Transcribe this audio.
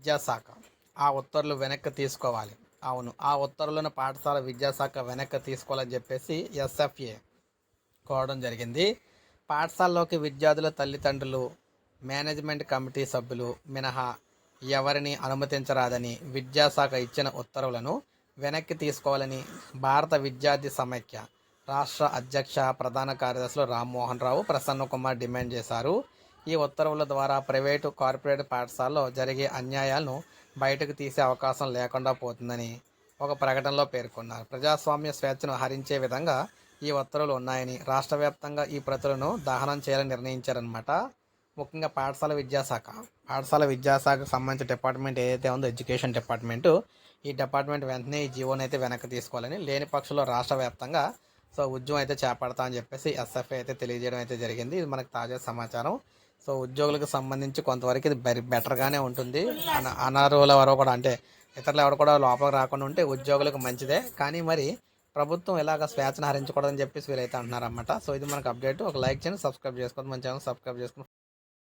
విద్యాశాఖ. ఆ ఉత్తర్వులు వెనక్కి తీసుకోవాలి. అవును ఆ ఉత్తర్వులను పాఠశాల విద్యాశాఖ వెనక్కి తీసుకోవాలని చెప్పేసి ఎస్ఎఫ్ఏ కోవడం జరిగింది. పాఠశాలలోకి విద్యార్థుల తల్లిదండ్రులు మేనేజ్మెంట్ కమిటీ సభ్యులు మినహా ఎవరిని అనుమతించరాదని విద్యాశాఖ ఇచ్చిన ఉత్తర్వులను వెనక్కి తీసుకోవాలని భారత విద్యార్థి సమైక్య రాష్ట్ర అధ్యక్ష ప్రధాన కార్యదర్శులు రామ్మోహన్ రావు ప్రసన్న కుమార్ డిమాండ్ చేశారు. ఈ ఉత్తర్వుల ద్వారా ప్రైవేటు కార్పొరేట్ పాఠశాలలో జరిగే అన్యాయాలను బయటకు తీసే అవకాశం లేకుండా పోతుందని ఒక ప్రకటనలో పేర్కొన్నారు. ప్రజాస్వామ్య స్వేచ్ఛను హరించే విధంగా ఈ ఉత్తర్వులు ఉన్నాయని రాష్ట్ర వ్యాప్తంగా ఈ ప్రతులను దహనం చేయాలని నిర్ణయించారనమాట ముఖ్యంగా పాఠశాల విద్యాశాఖ. పాఠశాల విద్యాశాఖకు సంబంధించిన డిపార్ట్మెంట్ ఏదైతే ఉందో ఎడ్యుకేషన్ డిపార్ట్మెంట్ ఈ డిపార్ట్మెంట్ వెంటనే ఈ జీవోని అయితే వెనక్కి తీసుకోవాలని లేని పక్షంలో రాష్ట్ర వ్యాప్తంగా సో ఉద్యమం అయితే చేపడతా అని చెప్పేసి ఎస్ఎఫ్ఐ అయితే తెలియజేయడం అయితే జరిగింది. ఇది మనకు తాజా సమాచారం. సో ఉద్యోగులకు సంబంధించి కొంతవరకు ఇది బెటర్గానే ఉంటుంది. అన అనర్హుల వరకు కూడా అంటే ఇతరులు ఎవరు కూడా లోపలికి రాకుండా ఉంటే ఉద్యోగులకు మంచిదే. కానీ మరి ప్రభుత్వం ఇలాగ స్వేచ్ఛను హరించకూడదని చెప్పేసి వీరైతే అంటున్నారన్నమాట. సో ఇది మనకు అప్డేట్. ఒక లైక్ చేయండి సబ్స్క్రైబ్ చేసుకోండి. మన ఛానల్ సబ్స్క్రైబ్ చేసుకోండి.